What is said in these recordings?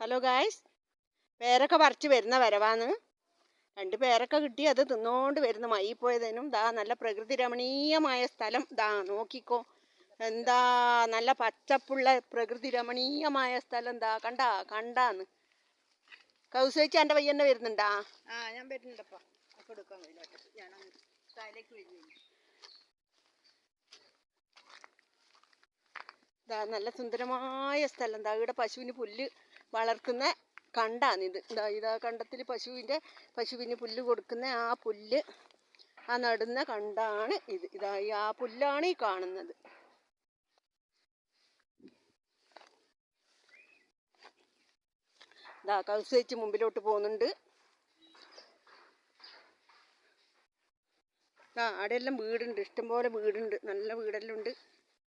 Hello guys പേരൊക്കെ പറിച്ച് വരുന്ന വരവാന്ന് രണ്ട് പേരൊക്കെ കിട്ടി അത് തിന്നോണ്ട് വരുന്ന. മൈ പോയതിനും ദാ നല്ല പ്രകൃതി രമണീയമായ സ്ഥലം. ദാ നോക്കിക്കോ. എന്താ നല്ല പച്ചപ്പുള്ള പ്രകൃതി രമണീയമായ സ്ഥലം ദാ. കണ്ടാ കണ്ടാന്ന്. കൗസേച്ചി എന്റെ പയ്യന്നെ വരുന്നുണ്ടാ? ആ ഞാൻ വരുന്നുണ്ടപ്പാ. ദാ നല്ല സുന്ദരമായ സ്ഥലം. ദാ ഇവിടെ പശുവിന് പുല്ല് വളർത്തുന്ന കണ്ടാണിത് ദാ ഇതാ കണ്ടത്തിൽ പശുവിന്റെ പശുവിന് പുല്ല് കൊടുക്കുന്ന ആ പുല്ല് ആ നടുന്ന കണ്ടാണ് ഇത്. ഇതാ ആ പുല്ലാണ് ഈ കാണുന്നത്. ദാ കൗസേച്ച് മുമ്പിലോട്ട് പോകുന്നുണ്ട്. ആ അവിടെയെല്ലാം വീടുണ്ട്. ഇഷ്ടംപോലെ വീടുണ്ട്. നല്ല വീടെല്ലാം ഉണ്ട്.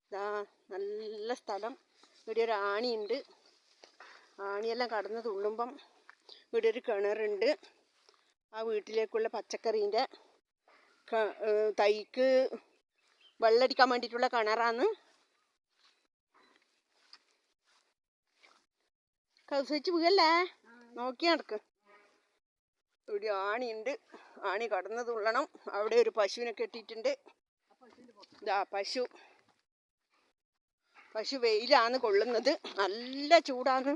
ഇതാ നല്ല സ്ഥലം. ഇവിടെ ഒരു ആണിയുണ്ട്. ആണിയെല്ലാം കടന്ന് തുള്ളുമ്പം ഇവിടെ ഒരു കിണറുണ്ട്. ആ വീട്ടിലേക്കുള്ള പച്ചക്കറീന്റെ തൈക്ക് വെള്ളടിക്കാൻ വേണ്ടിയിട്ടുള്ള കിണറാന്ന് കൗസിച്ച് പോകല്ലേ നോക്കി നടക്ക്. ഇവിടെ ആണിയുണ്ട്. ആണി കടന്ന് തുള്ളണം. അവിടെ ഒരു പശുവിനെ കെട്ടിയിട്ടുണ്ട്. ഇതാ പശു. പശു വെയിലാണ് കൊള്ളുന്നത്. നല്ല ചൂടാണ്.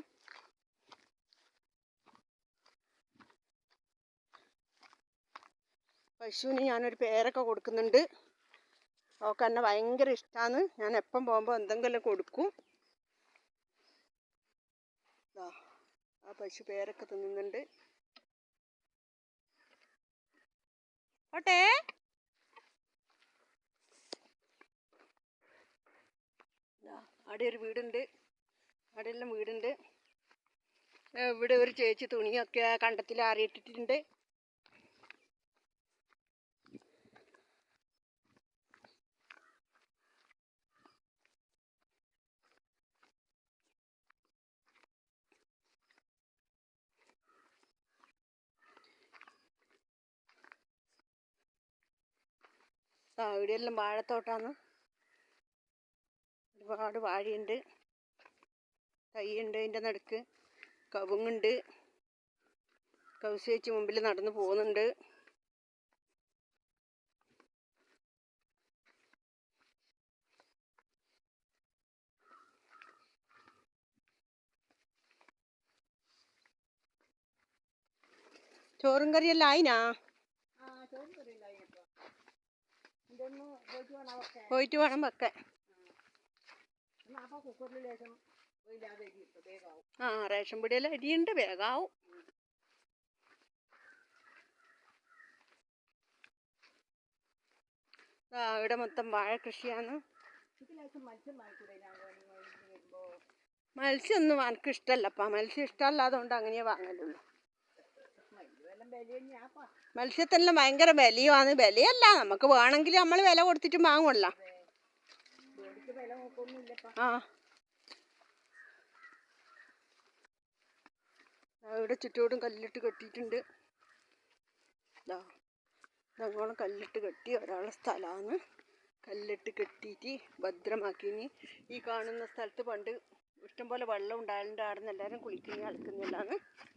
പശുവിന് ഞാനൊരു പേരൊക്കെ കൊടുക്കുന്നുണ്ട്. അവൾക്ക് എന്നെ ഭയങ്കര ഇഷ്ടമാണ് ഞാൻ എപ്പം പോകുമ്പോൾ എന്തെങ്കിലും കൊടുക്കും. ആ പശു പേരൊക്കെ തിന്നുന്നുണ്ട്. ഓട്ടെ. അവിടെ ഒരു വീടുണ്ട്. അവിടെ എല്ലാം വീടുണ്ട്. ഇവിടെ ഒരു ചേച്ചി തുണിയൊക്കെ കണ്ടത്തിൽ ആറിയിട്ടിട്ടുണ്ട്. ഇവിടെയെല്ലാം വാഴത്തോട്ടാണ്. ഒരുപാട് വാഴയുണ്ട്. തൈയുണ്ട് അതിന്റെ നടുക്ക്. കവുങ്ങുണ്ട്. കൗശേച്ചി മുമ്പിൽ നടന്നു പോകുന്നുണ്ട്. ചോറും കറിയെല്ലാം ആയിനാ ആ ചോറ് കറിയില്ലായിപ്പോ എന്റെ ഒന്ന് പോയിട്ട് വേണം വെക്കാൻ. ആ റേഷൻ പിടിയെല്ലാം അരിയുണ്ട് വേഗാവും. ആ ഇവിടെ മൊത്തം വാഴ കൃഷിയാണ്. മത്സ്യം ഒന്നും എനിക്ക് ഇഷ്ടമല്ലപ്പാ മത്സ്യം ഇഷ്ടമല്ലാതുകൊണ്ട് അങ്ങനെ വാങ്ങലുള്ളൂ. മത്സ്യത്തിനെല്ലാം ഭയങ്കര വിലയുമാണ്. വിലയല്ല. നമുക്ക് വേണമെങ്കിൽ നമ്മൾ വില കൊടുത്തിട്ട് വാങ്ങുമല്ല ആ. ഇവിടെ ചുറ്റോടും കല്ലിട്ട് കെട്ടിയിട്ടുണ്ട്. ദാ ഞങ്ങളും കല്ലിട്ട് കെട്ടി ഒരാളെ സ്ഥലമാണ്. കല്ലിട്ട് കെട്ടിയിട്ട് ഭദ്രമാക്കിനി ഈ കാണുന്ന സ്ഥലത്ത് പണ്ട് ഇഷ്ടംപോലെ വെള്ളം ഉണ്ടായാലുണ്ട് അവിടെ എല്ലാവരും കുളിക്കുന്ന അളക്കുന്നില്ലാണ് ദാ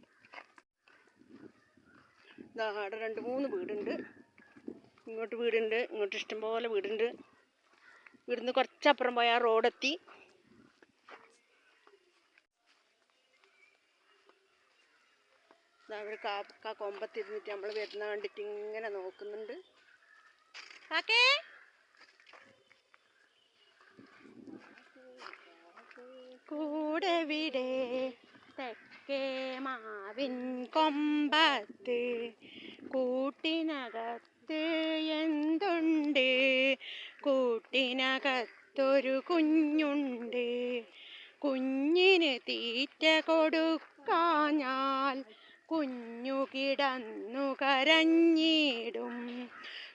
അവിടെ രണ്ട് മൂന്ന് വീടുണ്ട്. ഇങ്ങോട്ട് വീടുണ്ട് ഇങ്ങോട്ട് ഇഷ്ടംപോലെ വീടുണ്ട്. ഇവിടുന്ന് കുറച്ചപ്പുറം പോയാൽ റോഡെത്തി. ദാ അവിടെ കാക്ക കൊമ്പത്തിരുന്നിട്ട് നമ്മൾ വരുന്ന കണ്ടിട്ട് ഇങ്ങനെ നോക്കുന്നുണ്ട്. കാക്കേ? കൂടെ വിടെ. തെക്കേ മാവിൻ കൊമ്പത്ത് കൂട്ടിനകത്ത് എന്തുണ്ട്? കൂട്ടിനകത്തൊരു കുഞ്ഞുണ്ട്. കുഞ്ഞിന് തീറ്റ കൊടുക്കാഞ്ഞാൽ കുഞ്ഞു കിടന്നു കരഞ്ഞിടും.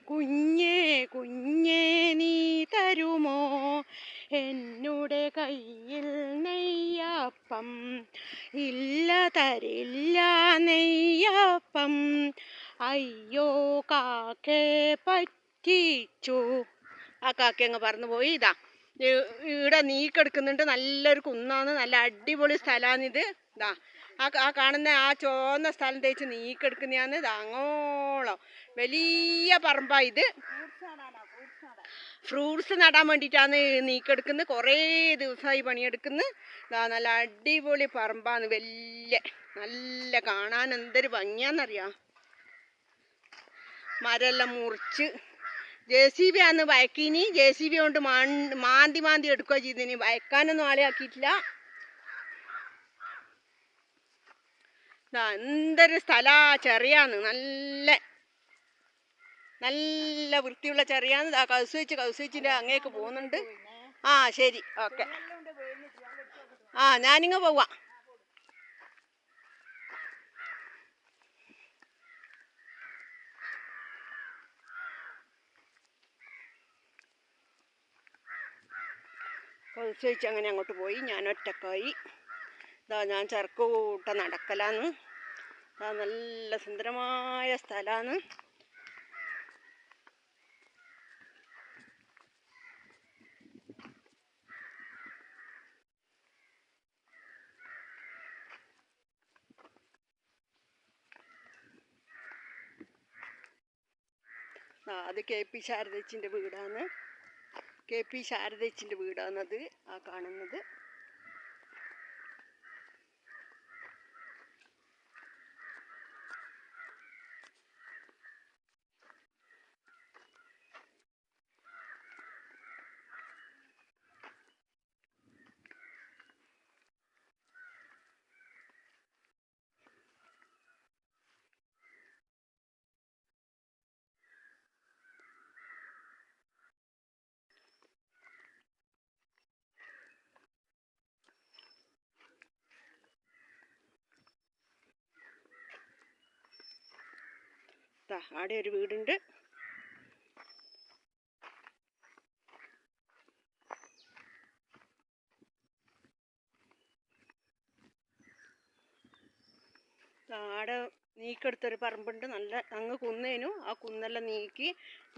കുഞ്ഞേ കുഞ്ഞേ നീ തരുമോ? എന്നുടെ കയ്യിൽ നെയ്യാപ്പം. ഇല്ല തരില്ല നെയ്യാപ്പം. അയ്യോ കാക്കേ പറ്റിച്ചു. ആ കാക്ക അങ്ങ് പറന്നു പോയി. ഇതാ ഇവിടെ നീക്കെടുക്കുന്നുണ്ട് നല്ലൊരു കുന്നാണ് നല്ല അടിപൊളി സ്ഥലമാണ് ഇത്. ആ ആ കാണുന്ന ആ ചുവന്ന സ്ഥലം തേച്ച് നീക്കെടുക്കുന്നതാണ് ഇത് അങ്ങോളം. വലിയ പറമ്പാ ഇത്. ഫ്രൂട്ട്സ് നടാൻ വേണ്ടിയിട്ടാണ് നീക്കെടുക്കുന്നത് കുറേ ദിവസമായി പണിയെടുക്കുന്നത് നല്ല അടിപൊളി പറമ്പാണ്. വലിയ നല്ല കാണാൻ എന്തൊരു ഭംഗിയാന്നറിയാം. മരമെല്ലാം മുറിച്ച്. ജെ സി ബി ആണ് വയക്കിനി. ജെ സി ബി കൊണ്ട് മാന്തി മാന്തി എടുക്കുക ചെയ്തിനി. വയക്കാനൊന്നും ആളെ ആക്കിയിട്ടില്ല. എന്തൊരു സ്ഥലാ. ചെറിയാന്ന്. നല്ല നല്ല വൃത്തിയുള്ള ചെറിയാന്ന് കൗസുവിച്ച് കൗസ് വെച്ച് കൗസ് വെച്ചിന്റെ അങ്ങേക്ക് പോകുന്നുണ്ട്. ആ ശരി. ഓക്കെ. ആ ഞാനിങ്ങ് പോവാ. കൊതിച്ച് അങ്ങനെ അങ്ങോട്ട് പോയി. ഞാൻ ഒറ്റക്കായി. ഇതാ ഞാൻ ചെറുക്ക് കൂട്ട നടക്കലാന്ന് നല്ല സുന്ദരമായ സ്ഥലമാണ് ആ അത് കെ പി ശാരദച്ചിന്റെ വീടാണ്. കെ പി ശാരദച്ചിന്റെ വീടാണത് ആ കാണുന്നത്. ആടെ ഒരു വീടുണ്ട്. ആടെ നീക്കെടുത്തൊരു പറമ്പുണ്ട്. നല്ല അങ്ങ് കുന്നേനു. ആ കുന്നെല്ലാം നീക്കി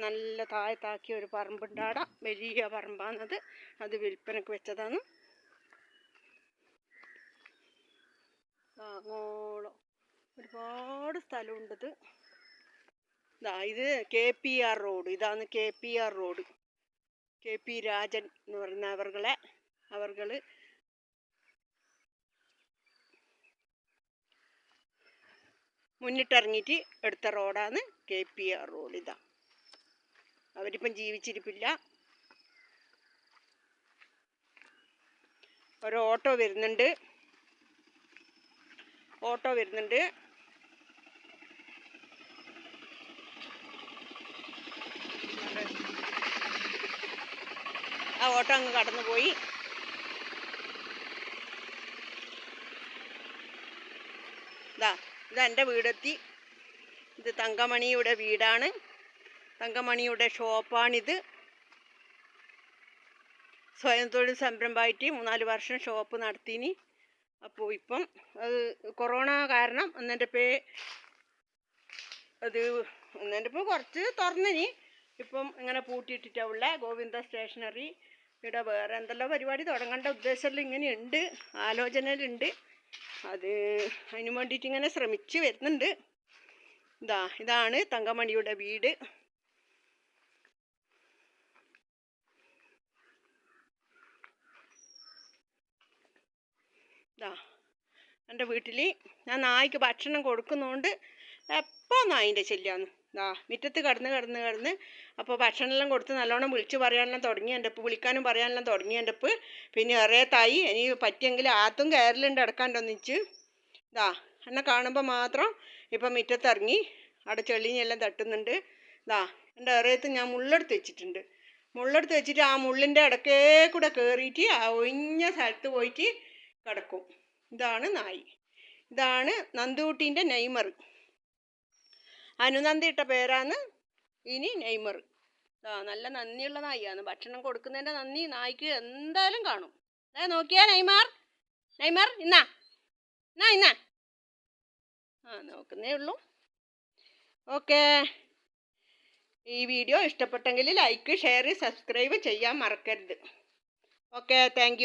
നല്ല താഴത്താക്കിയ ഒരു പറമ്പുണ്ട് ആടെ. വലിയ പറമ്പാണത്. അത് വിൽപ്പനക്ക് വെച്ചതാണ്. അങ്ങോളം ഒരുപാട് സ്ഥലമുണ്ടത് ഇത് കെ പി ആർ റോഡ്. ഇതാണ് K P R road. K P Rajan എന്ന് പറയുന്ന അവർകളെ അവർകൾ മുന്നിട്ടിറങ്ങിയിട്ട് എടുത്ത റോഡാണ് കെ പി ആർ റോഡ് ഇതാ. അവരിപ്പം ജീവിച്ചിരിപ്പില്ല. ഒരു ഓട്ടോ വരുന്നുണ്ട്. ഓട്ടോ വരുന്നുണ്ട്. ആ ഓട്ടോ അങ്ങ് കടന്നു പോയി ഇതാ ഇത് എന്റെ വീടെത്തി. ഇത് തങ്കമണിയുടെ വീടാണ്. തങ്കമണിയുടെ ഷോപ്പാണിത്. സ്വയം തൊഴിൽ സംരംഭമായിട്ട് മൂന്നാൽ വർഷം ഷോപ്പ് നടത്തിനി. അപ്പോൾ ഇപ്പം അത് കൊറോണ കാരണം എന്നെ പേ അത് എന്നെ ഇപ്പോൾ കുറച്ച് തുറന്നിനി. ഇപ്പം ഇങ്ങനെ പൂട്ടിയിട്ടിട്ടുള്ള ഗോവിന്ദ സ്റ്റേഷനറി. ഇവിടെ വേറെ എന്തെല്ലാം പരിപാടി തുടങ്ങേണ്ട ഉദ്ദേശമല്ല. ഇങ്ങനെയുണ്ട് ആലോചനയിലുണ്ട്. അത് അതിന് വേണ്ടിയിട്ട് ഇങ്ങനെ ശ്രമിച്ച് വരുന്നുണ്ട്. ഇതാ ഇതാണ് തങ്കമണിയുടെ വീട്. ഇതാ എന്റെ വീട്ടിൽ ഞാൻ നായ്ക്ക് ഭക്ഷണം കൊടുക്കുന്നതുകൊണ്ട് എപ്പോൾ നായിന്റെ ശല്യമാണ് ദാ മുറ്റത്ത് കടന്ന് കടന്ന് കടന്ന് അപ്പോൾ ഭക്ഷണമെല്ലാം കൊടുത്ത് നല്ലോണം വിളിച്ച് പറയാനെല്ലാം തുടങ്ങി എന്റെ ഉപ്പ് വിളിക്കാനും പറയാനെല്ലാം തുടങ്ങി എന്റെ ഉപ്പ്. പിന്നെ ഏറേത്തായി ഇനി പറ്റിയെങ്കിൽ ആത്തും കയറലുണ്ട് അടക്കാണ്ടൊന്നിച്ച് ദാ എന്നെ കാണുമ്പോൾ മാത്രം ഇപ്പം മുറ്റത്തിറങ്ങി അവിടെ ചെളിഞ്ഞെല്ലാം തട്ടുന്നുണ്ട്. ദാ എന്റെ ഇറയത്ത് ഞാൻ മുള്ളെടുത്ത് വെച്ചിട്ടുണ്ട്. മുള്ളെടുത്ത് വെച്ചിട്ട് ആ മുള്ളിന്റെ ഇടക്കേ കൂടെ കയറിയിട്ട് ആ ഒഴിഞ്ഞ സ്ഥലത്ത് പോയിട്ട് കിടക്കും. ഇതാണ് നായി. ഇതാണ് നന്ദുകുട്ടീന്റെ നെയ്മർ അനുനന്ദി ഇട്ട പേരാണ് ഇനി നെയ്മർ. നല്ല നന്ദിയുള്ള നായിയാണ് ഭക്ഷണം കൊടുക്കുന്നതിന്റെ നന്ദി നായിക്ക് എന്തായാലും കാണും. ഏ നോക്കിയാ നെയ്മാർ. നെയ്മർ ഇന്നാ. എന്നാ ഇന്നാ. ആ നോക്കുന്നേ ഉള്ളൂ. ഓക്കേ. ഈ വീഡിയോ ഇഷ്ടപ്പെട്ടെങ്കിൽ ലൈക്ക് ഷെയർ സബ്സ്ക്രൈബ് ചെയ്യാൻ മറക്കരുത്. Okay thank